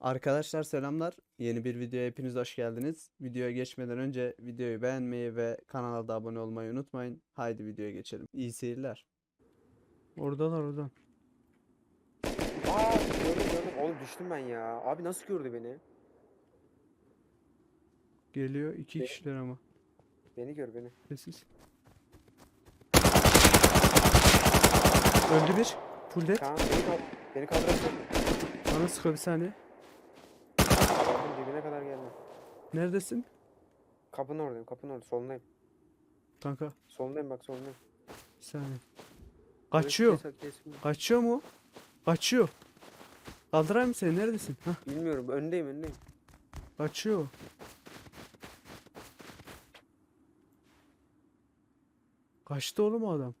Arkadaşlar selamlar. Yeni bir videoya hepiniz hoş geldiniz. Videoya geçmeden önce videoyu beğenmeyi ve kanala da abone olmayı unutmayın. Haydi videoya geçelim. İyi seyirler. Oradalar oradan. Aa gördüm gördüm. Oğlum düştüm ben ya. Abi nasıl gördü beni? Geliyor iki Be- kişiler ama. Beni gör beni. Sessiz. Öldü bir. Full dead. Kaan beni kaldır. Beni kaldırsın. Bana sıkıyor bir saniye. Kapının dibine kadar gelme. Neredesin? Kapının oradayım. Kapının orada. Solundayım. Kanka Solundayım bak solundayım. bir saniye. Kaçıyor. Kes- kes- kes- Kaçıyor mu? Kaçıyor. Kaldırayım mı seni? Neredesin? Hah, Bilmiyorum. Öndeyim öndeyim. kaçıyor. Kaçtı oğlum o adam.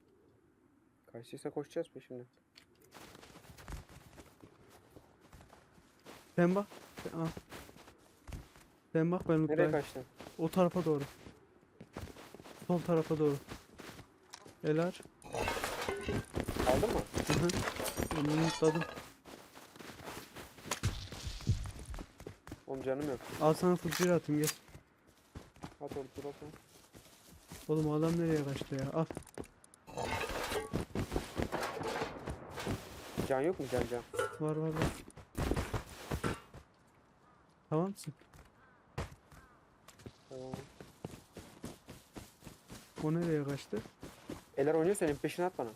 Kaçtıysa koşacağız peşinden. Sen bak. Sen. Sen bak ben Nereye lootlayayım. kaçtın? O tarafa doğru. Sol tarafa doğru. Elar. Aldın mı? Hı hı. Onu lootladım. Oğlum canım yok. Al sana fıçıyı atayım gel. At oğlum dur at oğlum. Oğlum o adam nereye kaçtı ya? Al. Can yok mu can can? Var var var. Tamam mısın? Tamam. O nereye kaçtı? Eller oynuyor senin peşine at bana.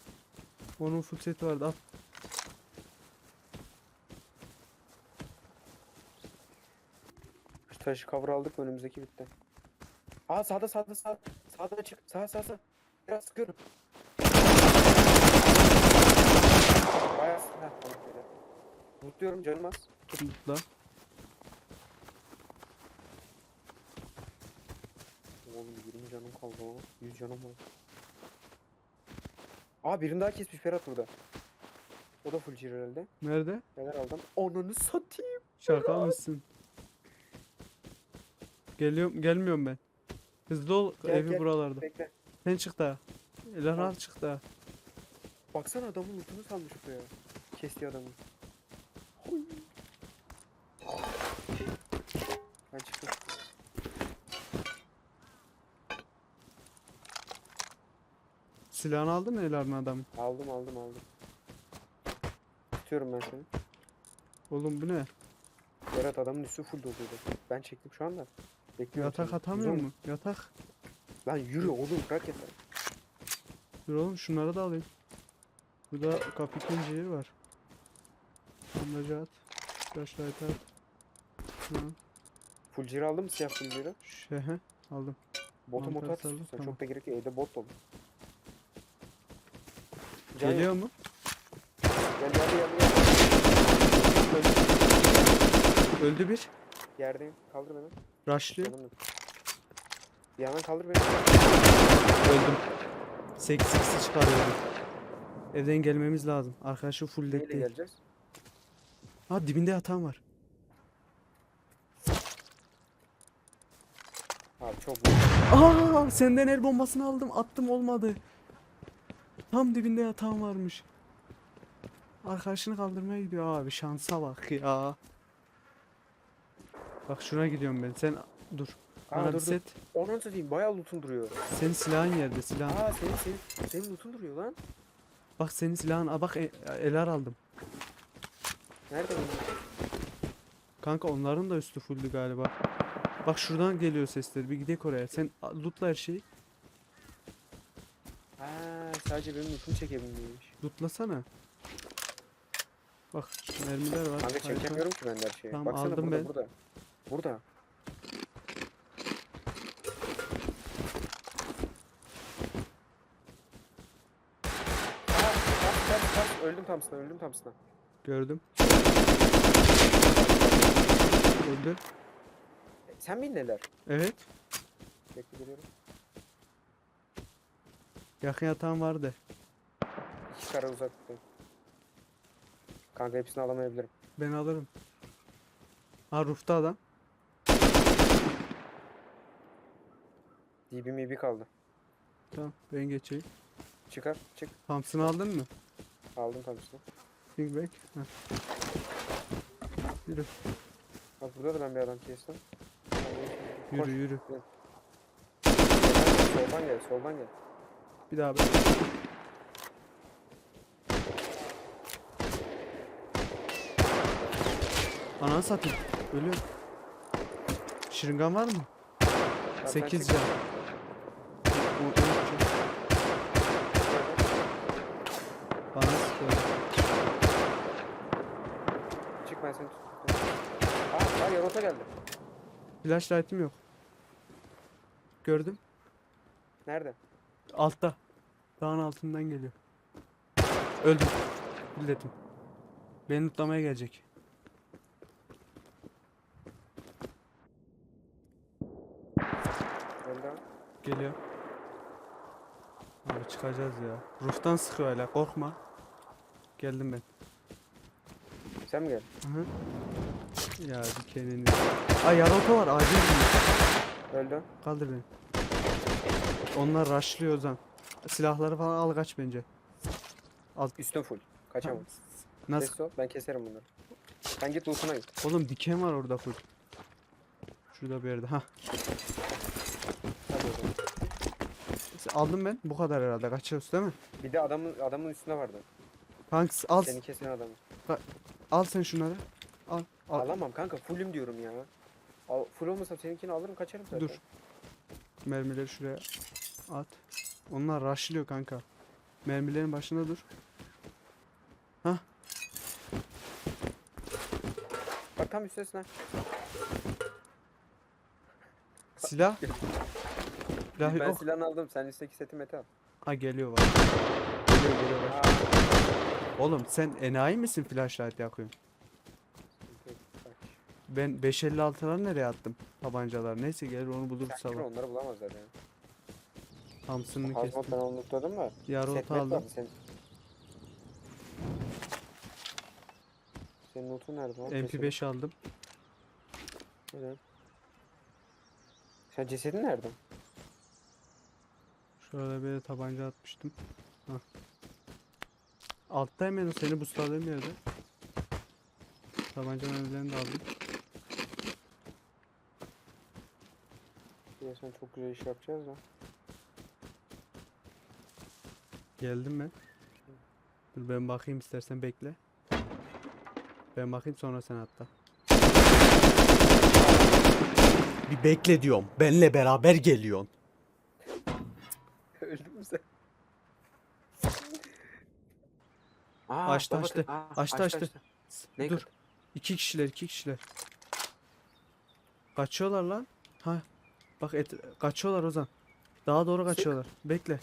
Onun full seti vardı al. Şu taşı cover aldık mı önümüzdeki bitti. Aa sağda sağda sağ. Sağdan çık. Sağ sağ sağ. Biraz sıkıyorum. Bayağı sık. Heh, tamam böyle. Mutluyorum canım az. Lootla. Oğlum 20 canım kaldı ama. 100 canım var. Aa birini daha kesmiş Ferhat burada. O da full clear herhalde. Nerede? Neler aldım? Onunu satayım. Şaka mısın? Geliyorum, gelmiyorum ben. Hızlı ol, Gel, evi gel. buralarda. Bekle. Sen çık daha. Elar Tamam. al çık daha. Baksana adamın lootunu salmış buraya. Kestiği adamı. Huy. Ben çıktım. Silahını aldın mı Elar'ın adamın? Aldım aldım aldım. Tutuyorum ben seni. Oğlum bu ne? Berat adamın üstü full doluydu. Ben çektim şu anda. Bekliyorum Yatak seni. atamıyor Yürü. mu? Yatak. Lan yürü oğlum bırak yatağı. Dur oğlum şunları da alayım. Burada kapı zinciri var. Bandajı at. Flashlight at. Hı. Full clear aldın mı siyah full clear'ı? Şey, he, aldım. Botu Mantar motu at istiyorsan. tamam. Çok da gerek yok. Evde bot dolu. Can yok. Geliyor mu? Gel gel gel gel. Öldü bir. Yerdeyim. Kaldır beni. Rushlıyor. Bir yandan kaldır beni. Öldüm. 8 x'i çıkarıyorum. Evden gelmemiz lazım. Arkadaşı full dead değil. geleceğiz? Ha dibinde yatağım var. Abi çok. Aa senden el bombasını aldım. Attım olmadı. Tam dibinde yatağım varmış. Arkadaşını kaldırmaya gidiyor abi. Şansa bak ya. Bak şuna gidiyorum ben. Sen dur. Aa, Bana dur, bir dur. set. Onu satayım. Bayağı loot'un duruyor. Senin silahın yerde silahın. Aa senin senin senin loot'un duruyor lan. Bak senin silahın. Aa, bak e- elar aldım. Nerede benim? Kanka onların da üstü fulldü galiba. Bak şuradan geliyor sesleri. Bir gidelim oraya. Sen lootla her şeyi. Ha sadece benim loot'umu çekebilmiş. Lootlasana. Bak mermiler var. Kanka çekemiyorum ki ben de her şeyi. Tamam, Baksana aldım burada ben. burada. Burada. Tas. Öldüm Thompson'a, öldüm Thompson'a. Gördüm. Öldü. Sen miydin neler? Evet. Bekle geliyorum. Yakın yatağım vardı. İki kara uzaklıktayım. Kanka hepsini alamayabilirim. Ben alırım. Ha roof'ta adam. DB MB kaldı. Tamam ben geçeyim. Çıkar, çık. Thompson'ı aldın mı? Aldım Thompson'ı. Think back. Heh. Yürü. burada da ben bir adam kestim. Koş. Yürü yürü. Soldan gel, soldan gel. Bir daha be. Ananı satayım. Ölüyorum. Şırıngan var mı? Ya sen 8 çık. can. Bana sıkıyor. Çık ben seni tut. Aa, aa yarota geldi. Flashlight'ım yok. Gördüm. Nerede? Altta. Dağın altından geliyor. Öldüm. Milletim. Beni tutlamaya gelecek. Geliyor. Abi çıkacağız ya. Ruhtan sıkıyor hala korkma. Geldim ben. Sen mi geldin? Hı hı. Ya dikenini. Ay yarota var acil değil. Öldü. Kaldır beni. Onlar rushlıyor Ozan. Silahları falan al kaç bence. Üstün full. Kaçamam. Nasıl? Ol, ben keserim bunları. Sen git lootuna git. Oğlum diken var orada full. Şurada bir yerde. Ha. Hadi o zaman. Aldım ben. Bu kadar herhalde. Kaçıyoruz değil mi? Bir de adamın adamın üstünde vardı. Kanks al. Seni kesen adamın. Al sen şunları. Al. al. Alamam kanka fullüm diyorum ya. Al, full olmasa seninkini alırım kaçarım zaten. Dur. Mermileri şuraya at. Onlar rushlıyor kanka. Mermilerin başında dur. Bak tam üstesine. Silah. Silah ben yok. silahını aldım. Sen üstteki seti mete al. Ha geliyor bak. Geliyor geliyor. Aa, Oğlum sen enayi misin flashlight yakıyorsun? Ben 556'ları nereye attım? Tabancalar. Neyse gelir onu buluruz sabah. onları bulamazlar yani. Thompson'ını Hazmat kestim. ben onu unutladım. Yarı Set ota met aldım. vardı senin. Senin lootun nerede lan? Cesedin. MP5 aldım. Evet. Sen cesedin nerede? Şöyle bir tabanca atmıştım. Hah. Altta hemen seni boostladığım yerde. Tabanca mermilerini de aldım. Ya sen çok güzel iş yapacağız da. Geldim ben. Dur ben bakayım istersen bekle. Ben bakayım sonra sen atla. Bir bekle diyorum. Benle beraber geliyorsun. Öldün mü sen? Aa, Açtı, baba- açtı. Aa, Açtı, açtı. Ne Dur. kadar? İki kişiler, iki kişiler. Kaçıyorlar lan. Ha. Bak et, kaçıyorlar Ozan. Daha doğru kaçıyorlar. Bekle.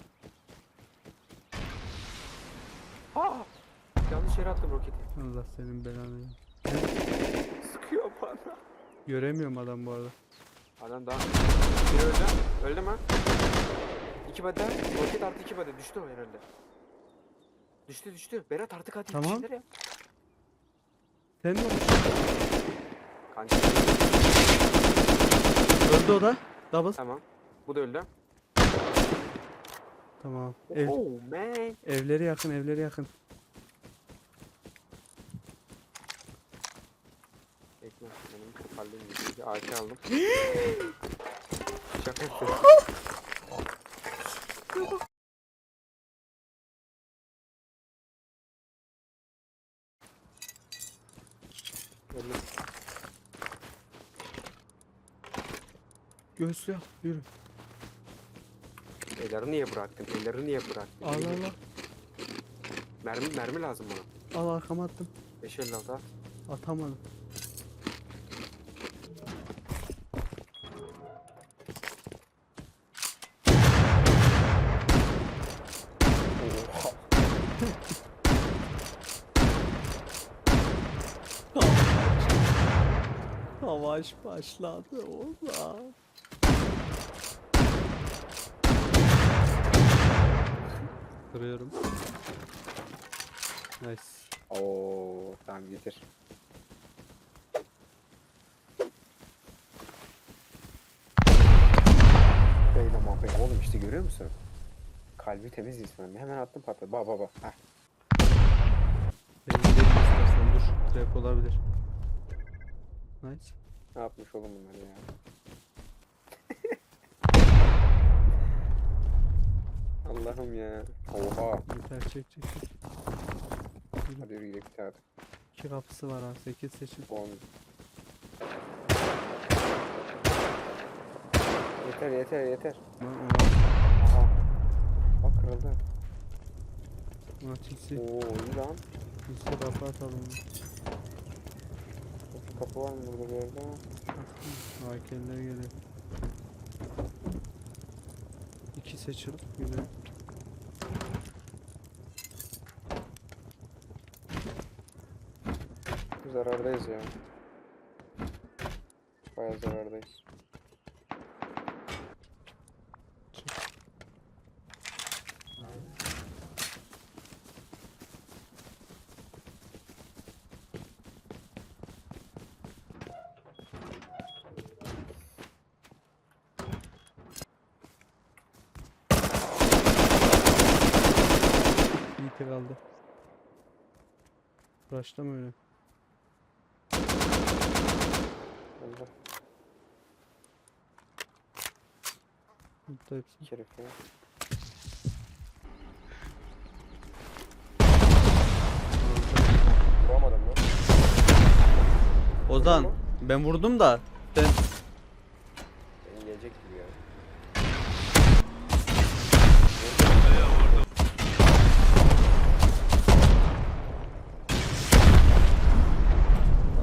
Aa! Yanlış yere attım roketi. Allah senin belanı. Sıkıyor bana. Göremiyorum adam bu arada. Adam daha... Biri öldü. Öldü mü? İki bade. Roket artı iki bade. Düştü o herhalde. Düştü düştü. Berat artık hadi Tamam. yap. Sen mi? Kanka. Öldü o da. Double. Tamam. Bu da öldü. Tamam. Ev, Oh man. evleri yakın, evleri yakın. Bekle. Benim toparlayayım. Bir AK aldım. Şaka yapıyorum. Göğsü yap. Yürü. Elleri niye bıraktın? Elleri niye bıraktın? Al al al. Mermi, mermi lazım bana. Al arkama attım. 556 at. Atamadım. Savaş başladı Ozan. Kırıyorum. Nice. Oo, tamam getir. Böyle muhabbet oğlum işte görüyor musun? Kalbi temiz insan. Hemen attım patladı. Bak bak bak. Heh. Benim de istersen dur. Trap olabilir. Nice. Ne yapmış oğlum bunlar ya? Allah'ım ya. Oha. Yeter çek çek çek. Hadi yürü gidelim hadi. İki kapısı var ha. 8 seçim. 10. Yeter yeter yeter. Lan Aha. Bak kırıldı. ona. Oo iyi lan. Tilsi kapı atalım. Kapı, var mı burada bir yerde? AK'ler geliyor. İki seçil. Güzel. Zarardayız ya. Bayağı zarardayız. İyi tek aldı. Başlama öyle. Allah Mutlu hepsi. herif ya. Vuramadım lan. Ozan ben vurdum da sen Beni gelecek gibi ya.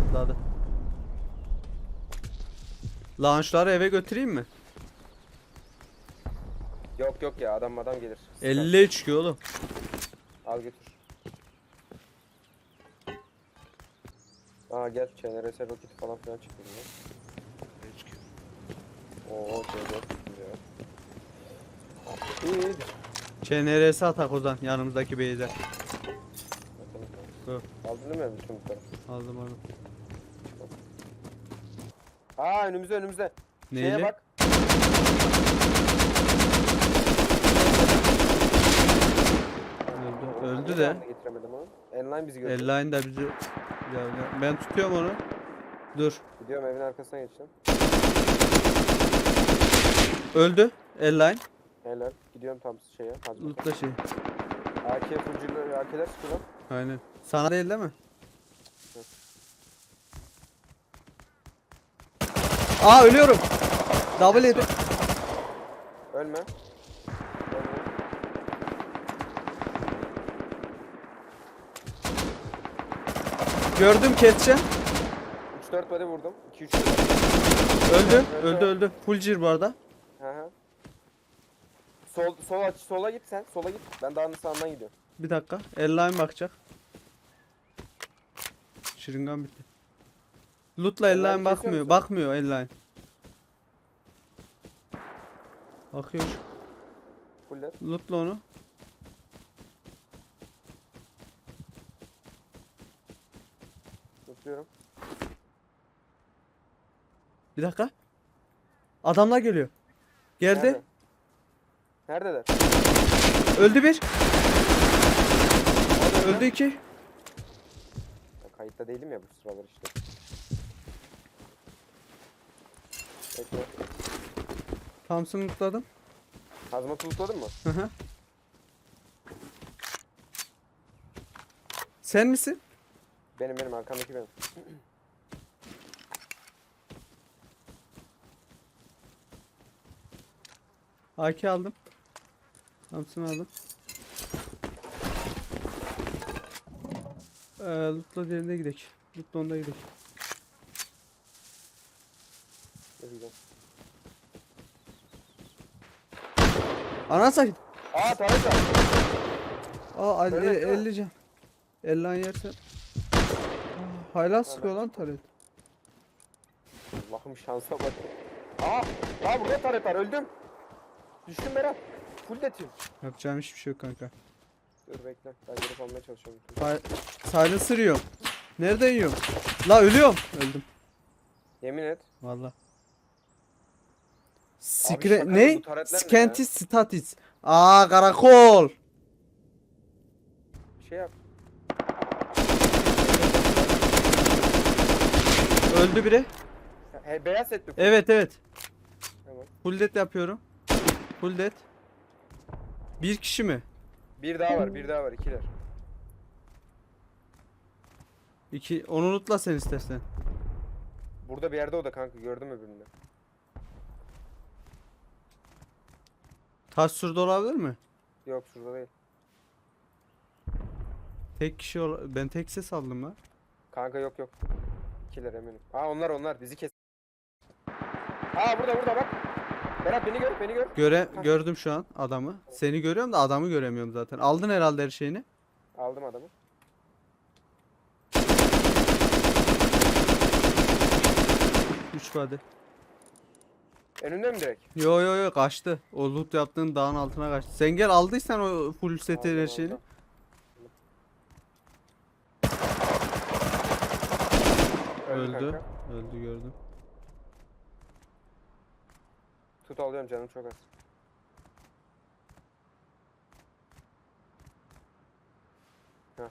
atladı. Launchları eve götüreyim mi? Yok yok ya adam adam gelir. Sıkar. 50 çıkıyor oğlum. Al götür. Aa gel CNRS roket falan filan çıktı ya. Oo C4 çıktı ya. İyi iyi. ÇNRS atak Ozan yanımızdaki beyze. Aldın değil mi bütün bunları? Aldım aldım. Aa önümüzde önümüzde. Şeye Neyle? bak. Öldü, öldü de. Getiremedim onu. Enline bizi gördü. Elline de bizi Ya, ya, ben tutuyorum onu. Dur. Gidiyorum evin arkasına geçeceğim. Öldü. Elline. Helal. Gidiyorum tam şeye. Loot'ta şey. AK fucurlu AK'ler sıkıyor lan. Aynen. Sana değil değil mi? Aa ölüyorum. Double yedi. Ölme. Gördüm keseceğim. 3-4 body vurdum. 2-3 Öldü. Öldü öldü. Full cir bu arada. Hı hı. Sol, sol aç, sola git sen. Sola git. Ben dağın sağından gidiyorum. Bir dakika. Elline bakacak. Şırıngan bitti. Loot'la Elline kesiyor bakmıyor. musun? Bakmıyor elline. Bakıyor. Fuller. Loot'la onu. Tutuyorum. Bir dakika. Adamlar geliyor. Geldi. Nerede? Neredeler? Öldü bir. Öldü iki. Ya kayıtta değilim ya bu sıralar işte. Bekle. Thompson lootladım. Hazmat tutladın mı? Hı hı. Sen misin? Benim benim arkamdaki benim. AK aldım. Thompson aldım. Ee, lootla diğerine gidelim. Lootla onda gidelim. Ne diyeceğim? Ana sakın. Aa taret var. Aa Öyle 50, değil mi? 50 can. 50 an yersen. Hala sıkıyor lan taret. Allah'ım şansa bak. Aa, aa burada taret var öldüm. Düştüm Berat. Full detim. Yapacağım hiçbir şey yok kanka. Dur bekle. Ben gelip almaya çalışıyorum. Silence sırıyorum. Nerede yiyorum? La ölüyorum. Öldüm. Yemin et. Şaka Sikre ne? bu taretler ne Skentis statis. Aa karakol. Bir şey yap. Öldü biri. He, beyaz setli. Evet evet. Tamam. Full dead yapıyorum. Full dead. Bir kişi mi? Bir daha var, bir daha var, ikiler. İki. Onu unutla sen istersen. Burada bir yerde o da kanka, gördüm öbürünü. Taş surda olabilir mi? Yok şurada değil. Tek kişi ol ben tek ses aldım lan. Kanka yok yok. İkiler eminim. Aa onlar onlar, bizi kes. Aa burada burada bak. Berat beni gör, beni gör. Göre Hah. gördüm şu an adamı. Seni görüyorum da adamı göremiyorum zaten. Aldın herhalde her şeyini. Aldım adamı. Üç body. Önümde mi direkt? Yo yo yo kaçtı. O loot yaptığın dağın altına kaçtı. Sen gel aldıysan o full seti her şeyini. aldım. Öldü. kanka. Öldü gördüm. Tut alıyorum canım çok az. Heh.